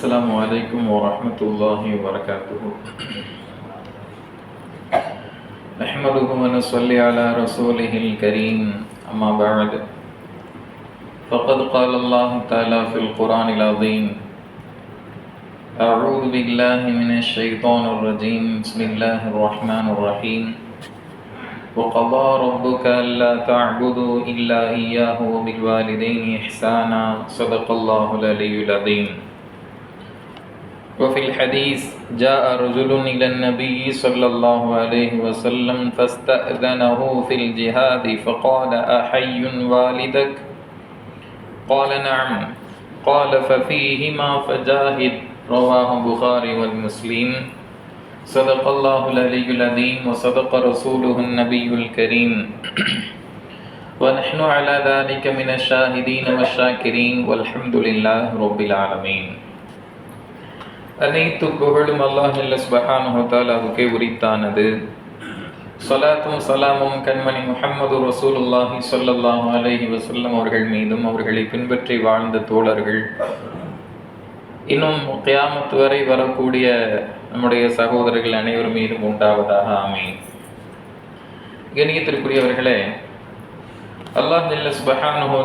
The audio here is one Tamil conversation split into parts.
السلام عليكم ورحمة الله وبركاته. نحمده ونصلي على رسوله الكريم أما بعد. فقد قال الله تعالى في القرآن العظيم أعوذ بالله من الشيطان الرجيم بسم الله الرحمن الرحيم. وقضى ربك ألا تعبدوا إلا إياه وبالوالدين إحسانا صدق الله العلي العظيم. وفي الحديث جاء رجل إلى النبي صلى الله عليه وسلم فاستأذنه في الجهاد فقال أحي والدك؟ قال نعم. قال ففيهما فجاهد. رواه البخاري والمسلم. صدق الله العلي العظيم وصدق رسوله النبي الكريم. ونحن على ذلك من الشاهدين والشاكرين. والحمد لله رب العالمين. அனைத்து புகழும் அல்லாஹ் சுபஹானஹு உரித்தானது. சலாத்தும் சலாமும் கண்மணி முஹம்மது ரசூலுல்லாஹி ஸல்லல்லாஹு அலஹி வசல்லம் அவர்கள் மீதும் அவர்களை பின்பற்றி வாழ்ந்த தோழர்கள். இன்னும் கியாமத்து வரை வரக்கூடிய நம்முடைய சகோதரர்கள் அனைவர் மீதும் உண்டாவதாக அமை கணியத்திற்குரியவர்களே அல்லாஹ் ஜல்ல சுபஹானஹு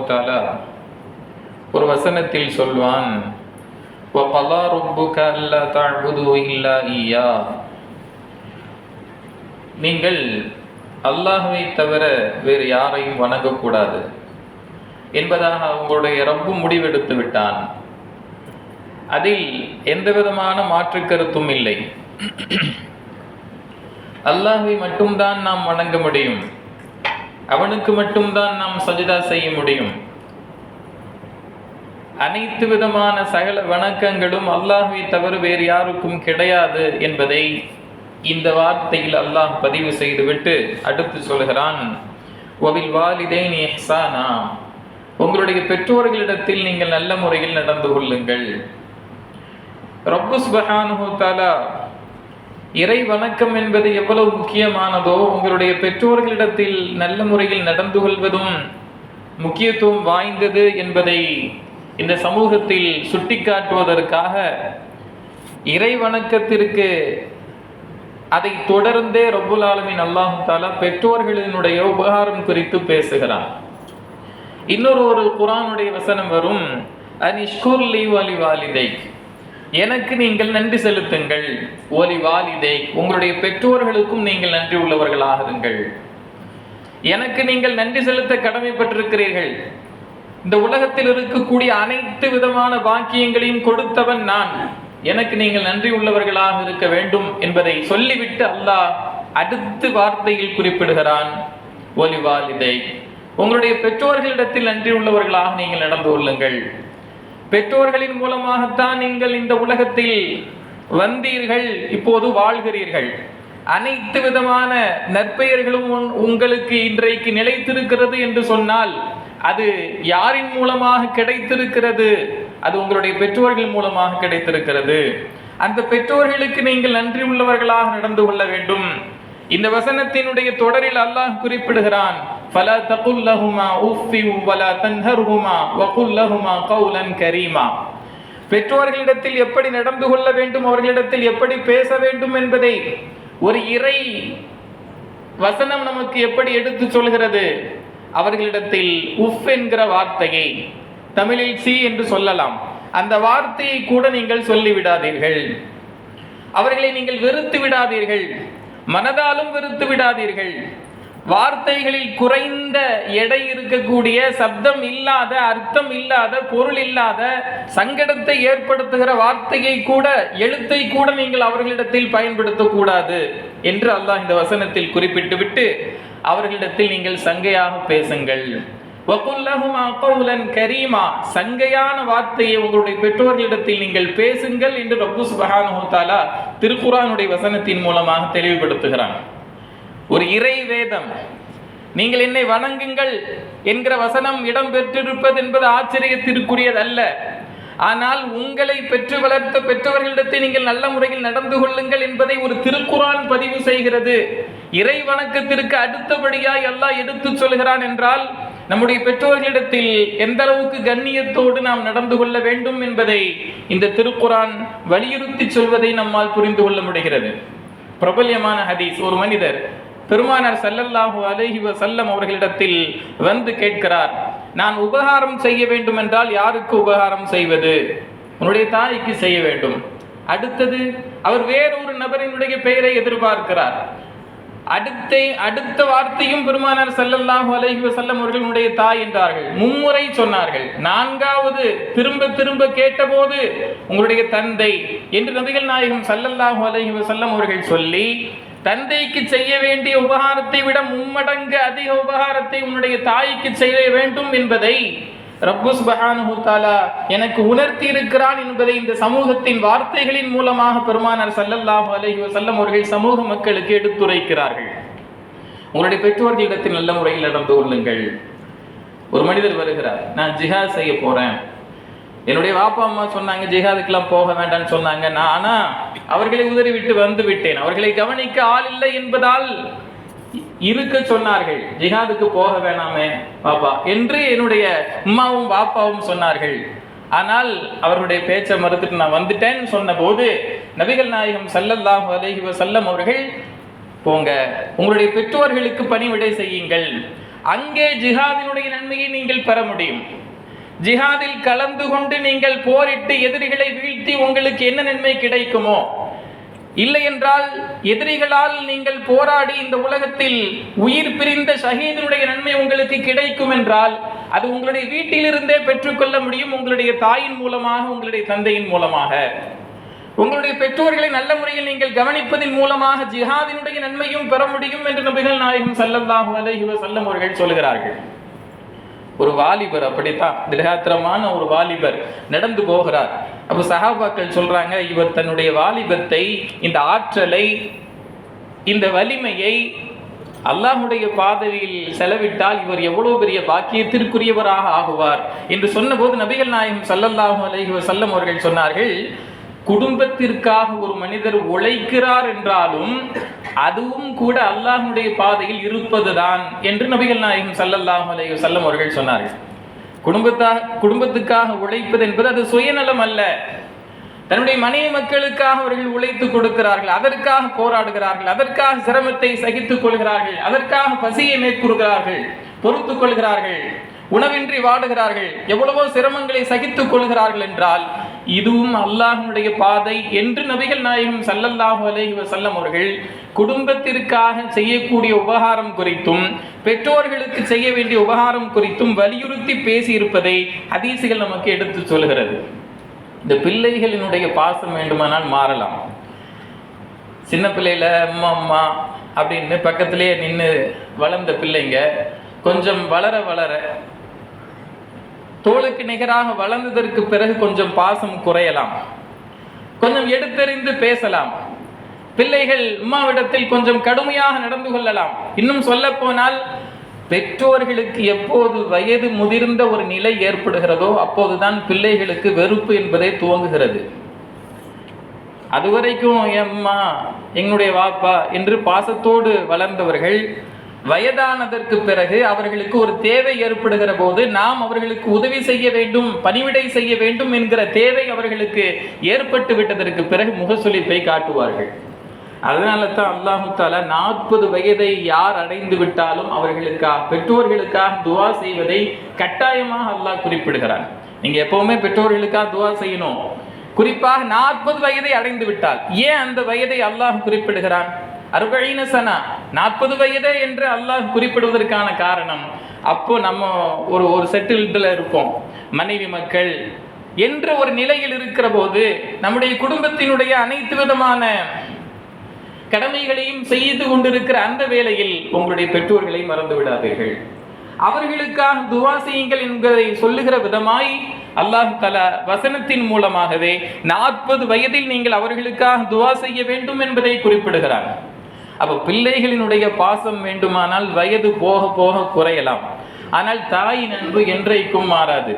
ஒரு வசனத்தில் சொல்வான் وَقَضَى رَبُّكَ أَلَّا تَعْبُدُوا إِلَّا إِيَّاهُ நீங்கள் அல்லாஹ்வை தவிர வேறு யாரையும் வணங்கக்கூடாது என்பதாக அவங்களுடைய ரப்பு முடிவெடுத்து விட்டான் அதில் எந்த விதமான மாற்று கருத்தும் இல்லை அல்லாஹ்வை மட்டும்தான் நாம் வணங்க முடியும் அவனுக்கு மட்டும்தான் நாம் சஜிதா செய்ய முடியும் அனைத்து விதமான சகல வணக்கங்களும் அல்லாஹுவை தவிர வேறு யாருக்கும் கிடையாது என்பதை இந்த வார்த்தையில் அல்லாஹ் பதிவு செய்துவிட்டு அடுத்து சொல்கிறான். ஒவில் வாலிதேன் இஹ்சானா. உங்களுடைய பெற்றோர்களிடத்தில் நீங்கள் நல்ல முறையில் நடந்து கொள்ளுங்கள். ரப்பு சுபஹானுஹு இறை வணக்கம் என்பது எவ்வளவு முக்கியமானதோ உங்களுடைய பெற்றோர்களிடத்தில் நல்ல முறையில் நடந்து கொள்வதும் முக்கியத்துவம் வாய்ந்தது என்பதை இந்த சமூகத்தில் சுட்டிக்காட்டுவதற்காக இறை வணக்கத்திற்கு அதை தொடர்ந்தே ரப்புல் ஆலமின் அல்லாஹு தாலா பெற்றோர்களினுடைய உபகாரம் குறித்து பேசுகிறான். இன்னொரு ஒரு குரானுடைய வசனம் வரும் அனிஷ்குர்லி வாலி வாலிதை எனக்கு நீங்கள் நன்றி செலுத்துங்கள். ஒலி வாலிதை உங்களுடைய பெற்றோர்களுக்கும் நீங்கள் நன்றி உள்ளவர்களாகுங்கள். எனக்கு நீங்கள் நன்றி செலுத்த கடமைப்பட்டிருக்கிறீர்கள். இந்த உலகத்தில் இருக்கக்கூடிய அனைத்து விதமான பாக்கியங்களையும் கொடுத்தவன் நான். எனக்கு நீங்கள் நன்றி உள்ளவர்களாக இருக்க வேண்டும் என்பதை சொல்லிவிட்டு அல்லாஹ் அடுத்து வார்த்தையில் குறிப்பிடுகிறான். ஒலிவாலிதை உங்களுடைய பெற்றோர்களிடத்தில் நன்றி உள்ளவர்களாக நீங்கள் நடந்து கொள்ளுங்கள். பெற்றோர்களின் மூலமாகத்தான் நீங்கள் இந்த உலகத்தில் வந்தீர்கள் இப்போது வாழ்கிறீர்கள். அனைத்து விதமான நற்பெயர்களும் உங்களுக்கு இன்றைக்கு நிலைத்திருக்கிறது என்று சொன்னால் அது யாரின் மூலமாக கிடைத்திருக்கிறது? அது உங்களுடைய பெற்றோர்கள் மூலமாக கிடைத்திருக்கிறது. அந்த பெற்றோர்களுக்கு நீங்கள் நன்றி உள்ளவர்களாக நடந்து கொள்ள வேண்டும். இந்த வசனத்தினுடைய தொடரில் அல்லாஹ் குறிப்பிடுகிறான் ஃபலா தகுல் லஹுமா உஃபி வலா தன்ஹர்ஹுமா வகுல் லஹுமா கௌலன் கரீமா. பெற்றோர்களிடத்தில் எப்படி நடந்து கொள்ள வேண்டும் அவர்களிடத்தில் எப்படி பேச வேண்டும் என்பதை ஒரு இறை வசனம் நமக்கு எப்படி எடுத்து சொல்கிறது? அவர்களிடத்தில் உஃப் என்கிற வார்த்தையை தமிழில் சி என்று சொல்லலாம். அந்த வார்த்தையை கூட நீங்கள் சொல்லிவிடாதீர்கள். அவர்களை நீங்கள் வெறுத்து விடாதீர்கள். மனதாலும் வெறுத்து விடாதீர்கள். வார்த்தைகளில் குறைந்த எடை இருக்கக்கூடிய சப்தம் இல்லாத அர்த்தம் இல்லாத பொருள் இல்லாத சங்கடத்தை ஏற்படுத்துகிற வார்த்தையை கூட எழுத்தை கூட நீங்கள் அவர்களிடத்தில் பயன்படுத்தக்கூடாது. என்று அல்லாஹ் இந்த வசனத்தில் குறிப்பிட்டு விட்டு அவர்களிடத்தில் நீங்கள் சங்கையாக பேசுங்கள். கரீமா சங்கையான வார்த்தையை உங்களுடைய பெற்றோர்களிடத்தில் நீங்கள் பேசுங்கள் என்று ரப்பு சுபஹானு திருக்குறானுடைய வசனத்தின் மூலமாக தெளிவுபடுத்துகிறான். ஒரு இறை வேதம். நீங்கள் என்னை வணங்குங்கள் என்கிற வசனம் இடம் பெற்றிருப்பது என்பது ஆச்சரியத்திற்குரியதல்ல. ஆனால் உங்களை பெற்று வளர்த்த பெற்றவர்களிடத்தை நீங்கள் நல்ல முறையில் நடந்து கொள்ளுங்கள் என்பதை ஒரு திருக்குறான் பதிவு செய்கிறது. இறை வணக்கத்திற்கு அடுத்தபடியாய் அல்லாஹ் எடுத்து சொல்கிறான் என்றால் நம்முடைய பெற்றோர்களிடத்தில் எந்த அளவுக்கு கண்ணியத்தோடு நாம் நடந்து கொள்ள வேண்டும் என்பதை இந்த திருக்குறான் வலியுறுத்தி சொல்வதை நம்மால் புரிந்து கொள்ள முடிகிறது. பிரபல்யமான ஹதீஸ். ஒரு மனிதர் பெருமானார் சல்லல்லாஹு அலஹி வசல்லம் அவர்களிடத்தில் வந்து கேட்கிறார் நான் உபகாரம் செய்ய வேண்டும் என்றால் யாருக்கு உபகாரம் செய்வது? உன்னுடைய தாய்க்கு செய்ய வேண்டும். அடுத்தது அவர் வேறொரு நபரினுடைய பெயரை எதிர்பார்க்கிறார். அடுத்த அடுத்த வார்த்தையும் பெருமானார் செல்லல்லாஹு அலஹி வஸல்லம் அவர்களுடைய தாய் என்றார்கள். மும்முறை சொன்னார்கள். நான்காவது திரும்ப திரும்ப கேட்டபோது உங்களுடைய தந்தை என்று நபிகள் நாயகம் ஸல்லல்லாஹு அலஹி வஸல்லம் அவர்கள் சொல்லி தந்தைக்கு செய்ய வேண்டிய உபகாரத்தை விட மும்மடங்கு அதிக உபகாரத்தை உன்னுடைய தாய்க்கு செய்ய வேண்டும் என்பதை ரப்புஸ் சுபஹானஹு எனக்கு உணர்த்தி இருக்கிறான் என்பதை இந்த சமூகத்தின் வார்த்தைகளின் மூலமாக பெருமானார் சல்லல்லாஹு அலஹி வசல்லம் அவர்கள் சமூக மக்களுக்கு எடுத்துரைக்கிறார்கள். உங்களுடைய பெற்றோர்களிடத்தில் நல்ல முறையில் நடந்து கொள்ளுங்கள். ஒரு மனிதர் வருகிறார் நான் ஜிஹாஸ் செய்ய போறேன். என்னுடைய வாப்பா அம்மா சொன்னாங்க ஜிஹாதுக்கெல்லாம் போக வேண்டாம்னு சொன்னாங்க. நான் ஆனால் அவர்களை உதறிவிட்டு வந்து விட்டேன். அவர்களை கவனிக்க ஆள் இல்லை என்பதால் இருக்க சொன்னார்கள். ஜிஹாதுக்கு போக வேணாமே பாப்பா என்று என்னுடைய அம்மாவும் பாப்பாவும் சொன்னார்கள். ஆனால் அவர்களுடைய பேச்சை மறுத்துட்டு நான் வந்துட்டேன்னு சொன்னபோது நபிகள் நாயகம் சல்லல்லாஹு அலஹி வஸல்லம் அவர்கள் போங்க உங்களுடைய பெற்றோர்களுக்கு பணிவிடை செய்யுங்கள். அங்கே ஜிஹாதினுடைய நன்மையை நீங்கள் பெற முடியும். ஜிஹாதில் கலந்து கொண்டு நீங்கள் போரிட்டு எதிரிகளை வீழ்த்தி உங்களுக்கு என்ன நன்மை கிடைக்குமோ? இல்லை என்றால் எதிரிகளால் நீங்கள் போராடி இந்த உலகத்தில் உயிர் பிரிந்த ஷஹீதினுடைய நன்மை உங்களுக்கு கிடைக்கும் என்றால் அது உங்களுடைய வீட்டிலிருந்தே பெற்றுக்கொள்ள முடியும் உங்களுடைய தாயின் மூலமாக உங்களுடைய தந்தையின் மூலமாக. உங்களுடைய பெற்றோர்களை நல்ல முறையில் நீங்கள் கவனிப்பதன் மூலமாக ஜிஹாதினுடைய நன்மையும் பெற முடியும் என்று நபிகள் நாயகம் ஸல்லல்லாஹு அலைஹி செல்லும் அவர்கள் சொல்கிறார்கள் ஒரு வாலிபர் அப்படித்தான் திடகாத்திரமான ஒரு வாலிபர் நடந்து போகிறார். அப்போ சஹாபாக்கள் சொல்றாங்க இவர் தன்னுடைய வாலிபத்தை இந்த ஆற்றலை இந்த வலிமையை அல்லாஹுடைய பாதையில் செலவிட்டால் இவர் எவ்வளவு பெரிய பாக்கியத்திற்குரியவராக ஆகுவார் என்று சொன்னபோது நபிகள் நாயகம் சல்லல்லாஹு அலைஹி வசல்லம் அவர்கள் சொன்னார்கள் குடும்பத்திற்காக ஒரு மனிதர் உழைக்கிறார் என்றாலும் அதுவும் கூட அல்லாஹ்வுடைய பாதையில் இருப்பதுதான் என்று நபிகள் நாயகம் சல்லல்லாஹ் அலைய சல்லம் அவர்கள் சொன்னார்கள். குடும்பத்தாக குடும்பத்துக்காக உழைப்பது என்பது அது சுயநலம் அல்ல. தன்னுடைய மனைவி மக்களுக்காக அவர்கள் உழைத்து கொடுக்கிறார்கள் அதற்காக போராடுகிறார்கள் அதற்காக சிரமத்தை சகித்துக் கொள்கிறார்கள் அதற்காக பசியை மேற்கொள்கிறார்கள் பொறுத்துக் கொள்கிறார்கள் உணவின்றி வாடுகிறார்கள் எவ்வளவோ சிரமங்களை சகித்துக் கொள்கிறார்கள் என்றால் இதுவும் அல்லாஹனுடைய பாதை என்று நபிகள் நாயகம் சல்லல்லாஹு அலைஹி வசல்லம் அவர்கள் குடும்பத்திற்காக செய்யக்கூடிய உபகாரம் குறித்தும் பெற்றோர்களுக்கு செய்ய வேண்டிய உபகாரம் குறித்தும் வலியுறுத்தி பேசியிருப்பதை ஹதீசுகள் நமக்கு எடுத்து சொல்கிறது. இந்த பிள்ளைகளினுடைய பாசம் வேண்டுமானால் மாறலாம். சின்ன பிள்ளையில அம்மா அம்மா அப்படின்னு பக்கத்திலேயே நின்று வளர்ந்த பிள்ளைங்க கொஞ்சம் வளர வளர தோளுக்கு நிகராக வளர்ந்ததற்கு பிறகு கொஞ்சம் பாசம் குறையலாம். கொஞ்சம் எடுத்தறிந்து பேசலாம். பிள்ளைகள் அம்மாவிடத்தில் கொஞ்சம் கடுமையாக நடந்து கொள்ளலாம். இன்னும் சொல்ல போனால் பெற்றோர்களுக்கு எப்போது வயது முதிர்ந்த ஒரு நிலை ஏற்படுகிறதோ அப்போதுதான் பிள்ளைகளுக்கு வெறுப்பு என்பதே துவங்குகிறது. அதுவரைக்கும் எம்மா அம்மா எங்களுடைய வாப்பா என்று பாசத்தோடு வளர்ந்தவர்கள் வயதானதற்கு பிறகு அவர்களுக்கு ஒரு தேவை ஏற்படுகிற போது நாம் அவர்களுக்கு உதவி செய்ய வேண்டும் பணிவிடை செய்ய வேண்டும் என்கிற தேவை அவர்களுக்கு ஏற்பட்டு விட்டதற்கு பிறகு முகசுலிப்பை காட்டுவார்கள். அதனால தான் அல்லாஹு தாலா நாற்பது வயதை யார் அடைந்து விட்டாலும் அவர்களுக்காக பெற்றோர்களுக்காக துவா செய்வதை கட்டாயமாக அல்லாஹ் குறிப்பிடுகிறான். நீங்க எப்பவுமே பெற்றோர்களுக்காக துவா செய்யணும். குறிப்பாக நாற்பது வயதை அடைந்து விட்டால் ஏன் அந்த வயதை அல்லாஹ் குறிப்பிடுகிறான்? அறுபழின சனா நாற்பது வயதே என்று அல்லாஹ் குறிப்பிடுவதற்கான காரணம். அப்போ நம்ம ஒரு ஒரு செட்டில்டில் இருப்போம். மனைவி மக்கள் என்ற ஒரு நிலையில் இருக்கிற போது நம்முடைய குடும்பத்தினுடைய அனைத்து விதமான கடமைகளையும் செய்து கொண்டிருக்கிற அந்த வேளையில் உங்களுடைய பெற்றோர்களை மறந்து விடாதீர்கள். அவர்களுக்காக துவா செய்யுங்கள் என்பதை சொல்லுகிற விதமாய் அல்லாஹ் தலா வசனத்தின் மூலமாகவே நாற்பது வயதில் நீங்கள் அவர்களுக்காக துவா செய்ய வேண்டும் என்பதை குறிப்பிடுகிறார் அப்போ பிள்ளைகளினுடைய பாசம் வேண்டுமானால் வயது போக போக குறையலாம். ஆனால் தாயின் அன்பு என்றைக்கும் மாறாது.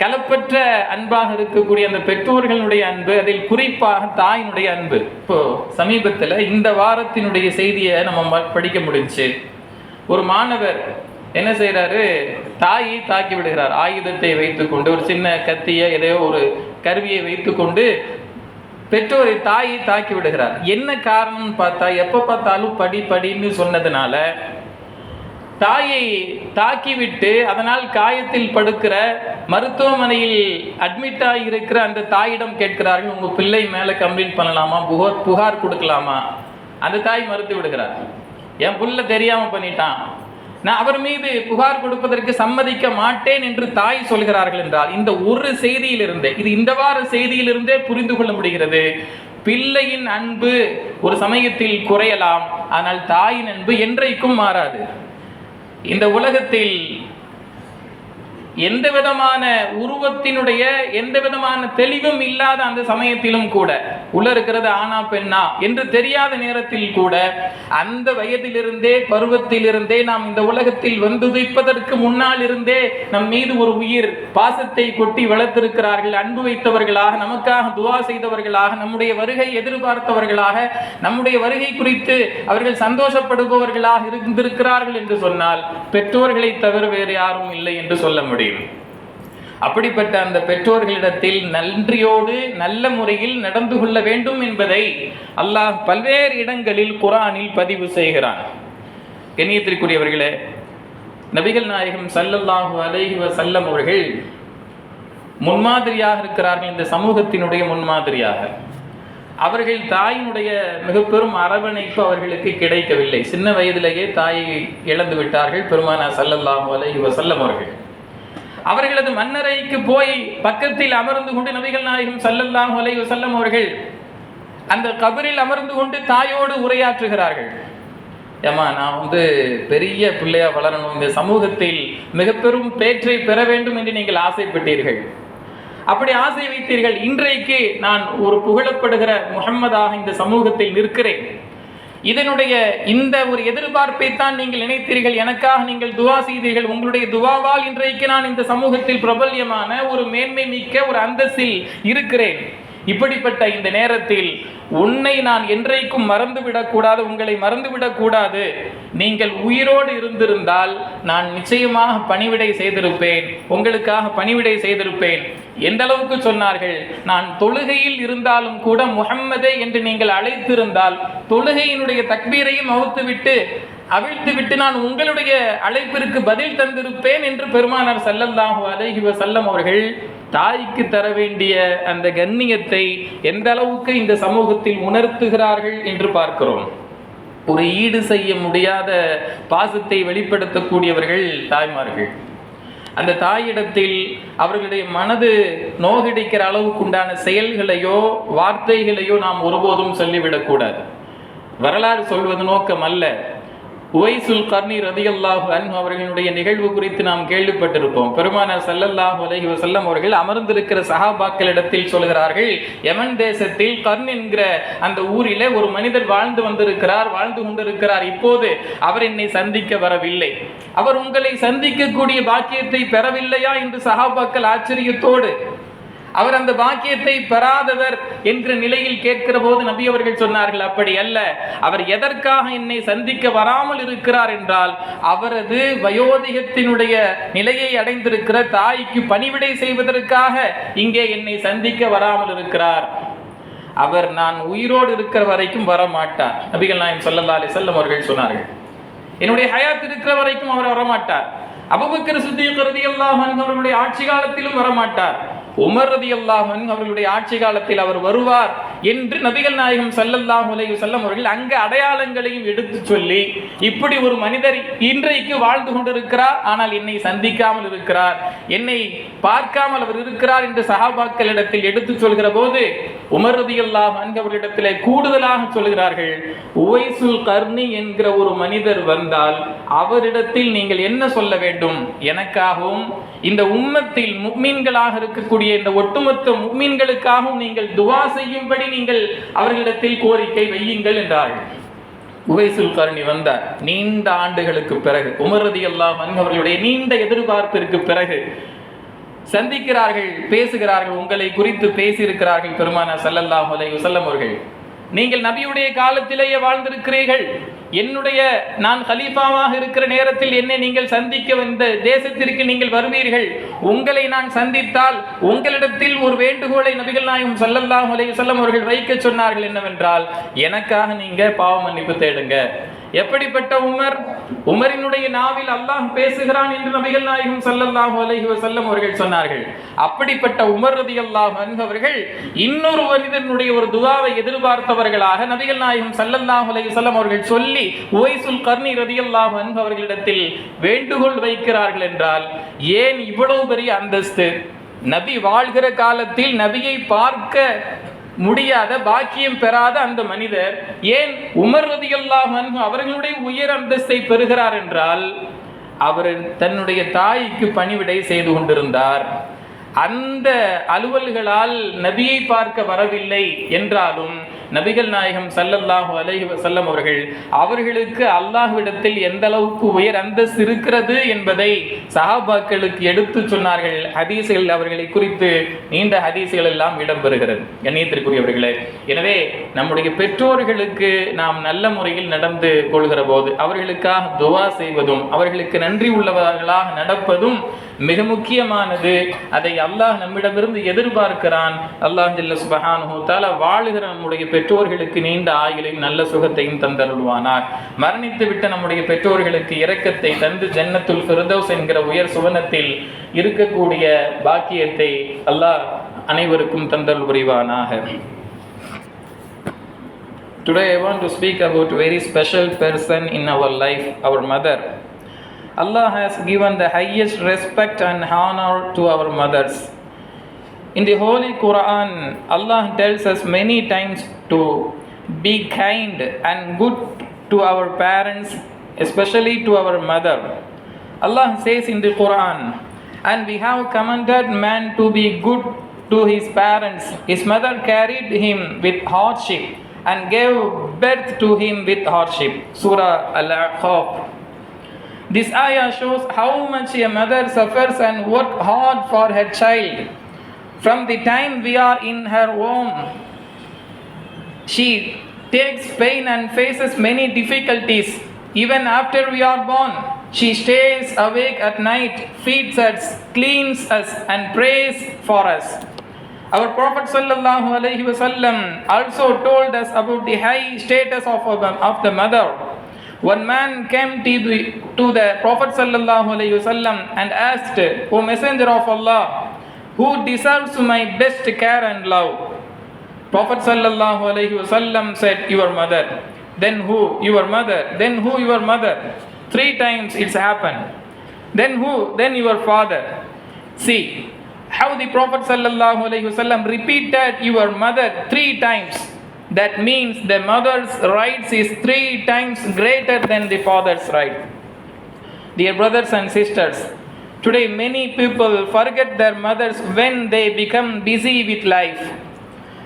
கலப்பற்ற அன்பாக இருக்கக்கூடிய அந்த பெற்றோர்களுடைய அன்பு அதில் குறிப்பாக தாயினுடைய அன்பு. இப்போ சமீபத்தில் இந்த வாரத்தினுடைய செய்தியை நம்ம படிக்க முடிஞ்சு. ஒரு மாணவர் என்ன செய்கிறாரு தாயை தாக்கி விடுகிறார். ஆயுதத்தை வைத்துக்கொண்டு ஒரு சின்ன கத்தியை எதையோ ஒரு கருவியை வைத்துக்கொண்டு பெற்றோரை தாயை தாக்கி விடுகிறார். என்ன காரணம்னு பார்த்தா எப்போ பார்த்தாலும் படி படின்னு சொன்னதுனால தாயை தாக்கிவிட்டு அதனால் காயத்தில் படுக்கிற மருத்துவமனையில் அட்மிட் ஆகியிருக்கிற அந்த தாயிடம் கேட்கிறார்கள் உங்க பிள்ளை மேல கம்ப்ளைண்ட் பண்ணலாமா? புகார் புகார் கொடுக்கலாமா? அந்த தாய் மறுத்து விடுகிறார். என் புள்ள தெரியாம பண்ணிட்டான். நான் அவர் மீது புகார் கொடுப்பதற்கு சம்மதிக்க மாட்டேன் என்று தாய் சொல்கிறார்கள் என்றால் இந்த ஒரு செய்தியிலிருந்தே இது இந்த வார செய்தியிலிருந்தே புரிந்து கொள்ள முடிகிறது. பிள்ளையின் அன்பு ஒரு சமயத்தில் குறையலாம் ஆனால் தாயின் அன்பு என்றைக்கும் மாறாது. இந்த உலகத்தில் எந்த விதமான உருவத்தினுடைய எந்த விதமான தெளிவும் இல்லாத அந்த சமயத்திலும் கூட உள்ள இருக்கிறது ஆனா பெண்ணா என்று தெரியாத நேரத்தில் கூட அந்த வயதிலிருந்தே பருவத்திலிருந்தே நாம் இந்த உலகத்தில் வந்துதிப்பதற்கு முன்னால் இருந்தே நம் மீது ஒரு உயிர் பாசத்தை கொட்டி வளர்த்திருக்கிறார்கள் அன்பு வைத்தவர்களாக நமக்காக துவா செய்தவர்களாக நம்முடைய வருகை எதிர்பார்த்தவர்களாக நம்முடைய வருகை குறித்து அவர்கள் சந்தோஷப்படுபவர்களாக இருந்திருக்கிறார்கள் என்று சொன்னால் பெற்றோர்களை தவிர வேறு யாரும் இல்லை என்று சொல்ல முடியும். அப்படிப்பட்ட அந்த பெற்றோர்களிடத்தில் நன்றியோடு நல்ல முறையில் நடந்து கொள்ள வேண்டும் என்பதை அல்லாஹ் பல்வேறு இடங்களில் குரானில் பதிவு செய்கிறான். கண்ணியத்திற்குரியவர்களே நபிகள் நாயகம் சல்லல்லாஹு அலைஹி வசல்லம் அவர்கள் முன்மாதிரியாக இருக்கிறார்கள் இந்த சமூகத்தினுடைய முன்மாதிரியாக. அவர்கள் தாயினுடைய மிக பெரும் அரவணைப்பு அவர்களுக்கு கிடைக்கவில்லை. சின்ன வயதிலேயே தாயை இழந்து விட்டார்கள் பெருமானா சல்லல்லாஹு அலைஹி வசல்லம் அவர்கள். அவர்களது மன்னரைக்கு போய் பக்கத்தில் அமர்ந்து கொண்டு நபிகள் நாயகம் ஸல்லல்லாஹு அலைஹி வஸல்லம் அவர்கள் அந்த கபரில் அமர்ந்து கொண்டு தாயோடு உரையாற்றுகிறார்கள். ஏமா நான் வந்து பெரிய பிள்ளையா வளரணும். இந்த சமூகத்தில் மிக பெரும் பேற்றை பெற வேண்டும் என்று நீங்கள் ஆசைப்பட்டீர்கள். அப்படி ஆசை வைத்தீர்கள். இன்றைக்கு நான் ஒரு புகழப்படுகிற முகம்மதாக இந்த சமூகத்தில் நிற்கிறேன். இதனுடைய இந்த ஒரு எதிர்பார்ப்பை தான் நீங்கள் நினைத்தீர்கள். எனக்காக நீங்கள் துவா செய்தீர்கள். உங்களுடைய துவாவால் இன்றைக்கு நான் இந்த சமூகத்தில் பிரபல்யமான ஒரு மேன்மை மிக்க ஒரு அந்தஸ்தில் இருக்கிறேன். இப்படிப்பட்ட இந்த நேரத்தில் உன்னை நான் என்றைக்கும் மறந்துவிடக்கூடாது உங்களை மறந்துவிடக்கூடாது. நீங்கள் உயிரோடு இருந்திருந்தால் நான் நிச்சயமாக பணிவிடை செய்திருப்பேன். உங்களுக்காக பணிவிடை செய்திருப்பேன். எந்த அளவுக்கு சொன்னார்கள்? நான் தொழுகையில் இருந்தாலும் கூட முஹம்மதே என்று நீங்கள் அழைத்திருந்தால் தொழுகையினுடைய தக்பீரையும் அவுத்துவிட்டு அவிழ்த்து விட்டு நான் உங்களுடைய அழைப்பிற்கு பதில் தந்திருப்பேன் என்று பெருமானார் செல்லந்தாகு அலைஹி செல்லம் அவர்கள் தாய்க்கு தர வேண்டிய அந்த கண்ணியத்தை எந்த அளவுக்கு இந்த சமூகத்தில் உணர்த்துகிறார்கள் என்று பார்க்கிறோம். ஒரு ஈடு செய்ய முடியாத பாசத்தை வெளிப்படுத்தக்கூடியவர்கள் தாய்மார்கள். அந்த தாயிடத்தில் அவர்களுடைய மனது நோகடிக்கிற அளவுக்குண்டான செயல்களையோ வார்த்தைகளையோ நாம் ஒருபோதும் சொல்லிவிடக்கூடாது. வரலாறு சொல்வது நோக்கம் அல்ல. உவைசுல் கர்ணி ரதியல்லாஹு அன்ஹு அவர்களுடைய நிகழ்வு குறித்து நாம் கேள்விப்பட்டிருப்போம். பெருமானார் சல்லல்லாஹு அலஹி வசல்லம் அவர்கள் அமர்ந்திருக்கிற சஹாபாக்களிடத்தில் சொல்கிறார்கள் யமன் தேசத்தில் கர்ன் என்கிற அந்த ஊரிலே ஒரு மனிதர் வாழ்ந்து வந்திருக்கிறார் வாழ்ந்து கொண்டிருக்கிறார். இப்போது அவர் என்னை சந்திக்க வரவில்லை. அவர் உங்களை சந்திக்கக்கூடிய பாக்கியத்தை பெறவில்லையா? என்று சஹாபாக்கள் ஆச்சரியத்தோடு அவர் அந்த பாக்கியத்தை பெறாதவர் என்கிற நிலையில் கேட்கிற போது நபி அவர்கள் சொன்னார்கள் அப்படி அல்ல. அவர் எதற்காக என்னை சந்திக்க வராமல் இருக்கிறார் என்றால் அவரது வயோதிகத்தினுடைய நிலையை அடைந்திருக்கிற தாய்க்கு பணிவிடை செய்வதற்காக இங்கே என்னை சந்திக்க வராமல் இருக்கிறார். அவர் நான் உயிரோடு இருக்கிற வரைக்கும் வர மாட்டார் நபிகள் நாயம் ஸல்லல்லாஹு செல்லம் அவர்கள் சொன்னார்கள். என்னுடைய ஹயாத் இருக்கிற வரைக்கும் அவர் வரமாட்டார். அபுபக்கர் சித்திக் கருதி அல்லாஹ் அவர்களுடைய ஆட்சி காலத்திலும் வரமாட்டார். உமர் ரதி அல்லாஹன் அவர்களுடைய ஆட்சி காலத்தில் அவர் வருவார் என்று நபிகள் நாயகம் ஸல்லல்லாஹு அலைஹி செல்லம் அவர்கள் அங்கு அடையாளங்களையும் எடுத்து சொல்லி இப்படி ஒரு மனிதர் இன்றைக்கு வாழ்ந்து கொண்டிருக்கிறார் ஆனால் என்னை சந்திக்காமல் இருக்கிறார் என்னை பார்க்காமல் அவர் இருக்கிறார் என்று சஹாபாக்களிடத்தில் எடுத்து சொல்கிற போது உமர் ரலியல்லாஹு கூடுதலாக சொல்கிறார்கள் உவைசுல் கர்ணி என்கிற ஒரு மனிதர் வந்தால் அவரிடத்தில் நீங்கள் என்ன சொல்ல வேண்டும்? எனக்காகவும் இந்த உம்மத்தில் முக்மீன்களாக இருக்கக்கூடிய இந்த ஒட்டுமொத்த முக்மீன்களுக்காகவும் நீங்கள் துவா செய்யும்படி நீங்கள் அவர்களிடத்தில் கோரிக்கை வையுங்கள் என்றார்கள் உவைசுல் கருணி வந்தார். நீண்ட ஆண்டுகளுக்கு பிறகு உமரதி அல்லாஹ் அவர்களுடைய நீண்ட எதிர்பார்ப்பிற்கு பிறகு சந்திக்கிறார்கள் பேசுகிறார்கள் உங்களை குறித்து பேசியிருக்கிறார்கள் பெருமானா ஸல்லல்லாஹு அலைஹி வசல்லம் அவர்கள். நீங்கள் நபியுடைய காலத்திலேயே வாழ்ந்திருக்கிறீர்கள். என்னுடைய நான் கலீஃபாவாக இருக்கிற நேரத்தில் என்னை நீங்கள் சந்திக்க வந்த தேசத்திற்கு நீங்கள் வருவீர்கள். உங்களை நான் சந்தித்தால் உங்களிடத்தில் ஒரு வேண்டுகோளை நபிகள் நாயும் ஸல்லல்லாஹு அலைஹி சொல்லம் அவர்கள் வைக்க சொன்னார்கள் என்னவென்றால் எனக்காக நீங்க பாவ மன்னிப்பு தேடுங்க. எப்படிப்பட்ட உமர்? உமரினுடைய நாவில் அல்லாஹ் பேசுகிறான் என்று நபிகள் நாயகம் சல்லல்லாஹு அலஹி வசல்லம் அவர்கள் சொன்னார்கள். அப்படிப்பட்ட உமர் ரதி அல்லாஹ் அவர்கள் இன்னொரு மனிதனுடைய ஒரு துவாவை எதிர்பார்த்தவர்களாக நபிகள் நாயகம் சல்லல்லாஹு அலஹி வஸல்லம் அவர்கள் சொல்லி உவைசுல் கர்ணி ரதி அல்லாஹ் அவர்களிடத்தில் வேண்டுகோள் வைக்கிறார்கள் என்றால் ஏன் இவ்வளவு பெரிய அந்தஸ்து? நபி வாழ்கிற காலத்தில் நபியை பார்க்க முடியாத பாக்கியம் பெறாத அந்த மனிதர் ஏன் உமர் ரதியல்லாஹு அவர்களுடைய உயர் அந்தஸ்தை பெறுகிறார் என்றால் அவர் தன்னுடைய தாய்க்கு பணிவிடை செய்து கொண்டிருந்தார். அந்த அலுவல்களால் நபியை பார்க்க வரவில்லை என்றாலும் நபிகள் நாயகம் சல்லல்லாஹு அலஹி வசல்லம் அவர்கள் அவர்களுக்கு அல்லாஹ்விடத்தில் எந்த அளவுக்கு உயர் அந்தஸ்து இருக்கிறது என்பதை சஹாபாக்களுக்கு எடுத்து சொன்னார்கள். ஹதீசுகள் அவர்களை குறித்து நீண்ட ஹதீசுகள் எல்லாம் இடம்பெறுகிறது. கண்ணியத்திற்குரியவர்களே எனவே நம்முடைய பெற்றோர்களுக்கு நாம் நல்ல முறையில் நடந்து கொள்கிற போது அவர்களுக்காக துவா செய்வதும் அவர்களுக்கு நன்றி உள்ளவர்களாக நடப்பதும் மிக முக்கியமானது. அதை அல்லாஹ் நம்மிடமிருந்து எதிர்பார்க்கிறான். அல்லாஹ் ஜல்ல வாழுகிற நம்முடைய பெற்றோர்களுக்கு நீண்ட ஆயுளையும் நல்ல சுகத்தையும் தந்தருள்வானார் மரணித்து விட்ட நம்முடைய பெற்றோர்களுக்கு இரக்கத்தை தந்து ஜன்னத்துல் ஃபிரதோஸ் என்கிற உயர் சுவனத்தில் இருக்கக்கூடிய பாக்கியத்தை அல்லாஹ் அனைவருக்கும் தந்தல் புரிவானாக. Today I want to speak about a very special person in our life, our mother. Allah has given the highest respect and honor to our mothers. In the Holy Quran, Allah tells us many times to be kind and good to our parents, especially to our mother. Allah says in the Quran, and we have commanded man to be good to his parents. His mother carried him with hardship and gave birth to him with hardship. Surah Al Aqab. This ayah shows how much a mother suffers and works hard for her child. From the time we are in her womb, she takes pain and faces many difficulties. Even after we are born, she stays awake at night, feeds us, cleans us, and prays for us. Our Prophet wasallam also told us about the high status of, of the mother. One man came to the, to the Prophet and asked, O Messenger of Allah, who deserves my best care and love? Prophet said, Your mother. Then who? Your mother. Then who? Your mother. Three times it's happened. Then who? Then your father. See how the Prophet wasallam repeated your mother three times. That means the mother's rights is three times greater than the father's right. Dear brothers and sisters, today many people forget their mothers when they become busy with life.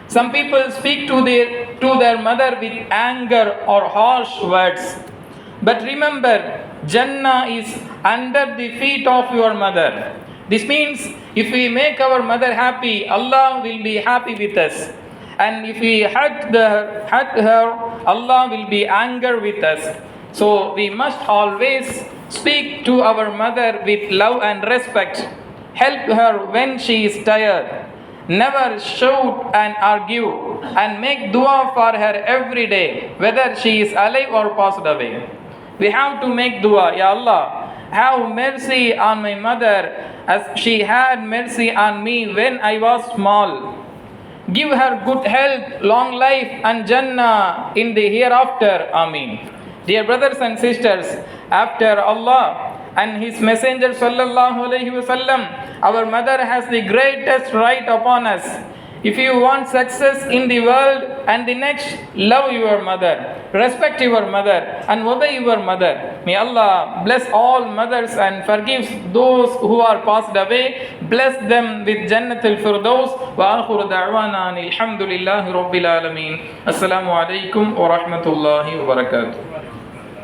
Some people speak to their, to their mother with anger or harsh words. But remember, Jannah is under the feet of your mother. This means if we make our mother happy, Allah will be happy with us. And if we hurt, the, hurt her, Allah will be angry with us. So we must always speak to our mother with love and respect. Help her when she is tired. Never shout and argue and make dua for her every day, whether she is alive or passed away. We have to make dua, Ya Allah, have mercy on my mother as she had mercy on me when I was small. Give her good health, long life, and Jannah in the hereafter. Amin. Dear brothers and sisters, after Allah and His Messenger sallallahu alaihi wasallam, our mother has the greatest right upon us. If you want success in the world and the next, love your mother, respect your mother, and obey your mother. May Allah bless all mothers and forgive those who are passed away. Bless them with Jannatul Firdaus. Wa akhiru da'wana alhamdulillahi rabbil alameen. Assalamu alaikum wa rahmatullahi wa barakatuh.